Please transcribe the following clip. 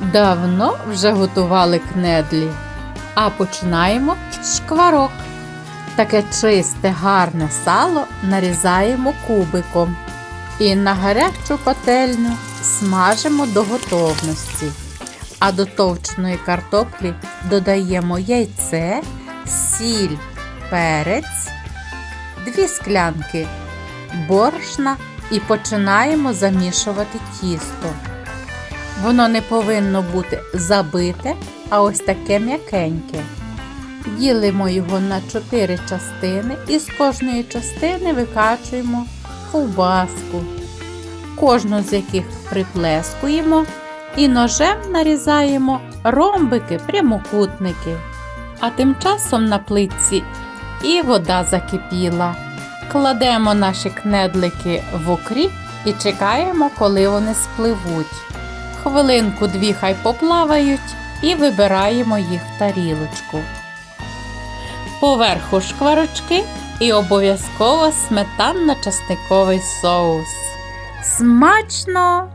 Давно вже готували кнедлі, а починаємо з шкварок. Таке чисте, гарне сало нарізаємо кубиком і на гарячу пательню смажимо до готовності. А до товченої картоплі додаємо яйце, сіль, перець, дві склянки борошна і починаємо замішувати тісто. Воно не повинно бути забите, а ось таке м'якеньке. Ділимо його на 4 частини і з кожної частини викачуємо ковбаску, кожну з яких приплескуємо і ножем нарізаємо ромбики, прямокутники. А тим часом на плитці і вода закипіла. Кладемо наші кнедлики в окріп і чекаємо, коли вони спливуть. Хвилинку-дві хай поплавають і вибираємо їх в тарілочку. Поверху шкварочки і обов'язково сметанно-часниковий соус. Смачно!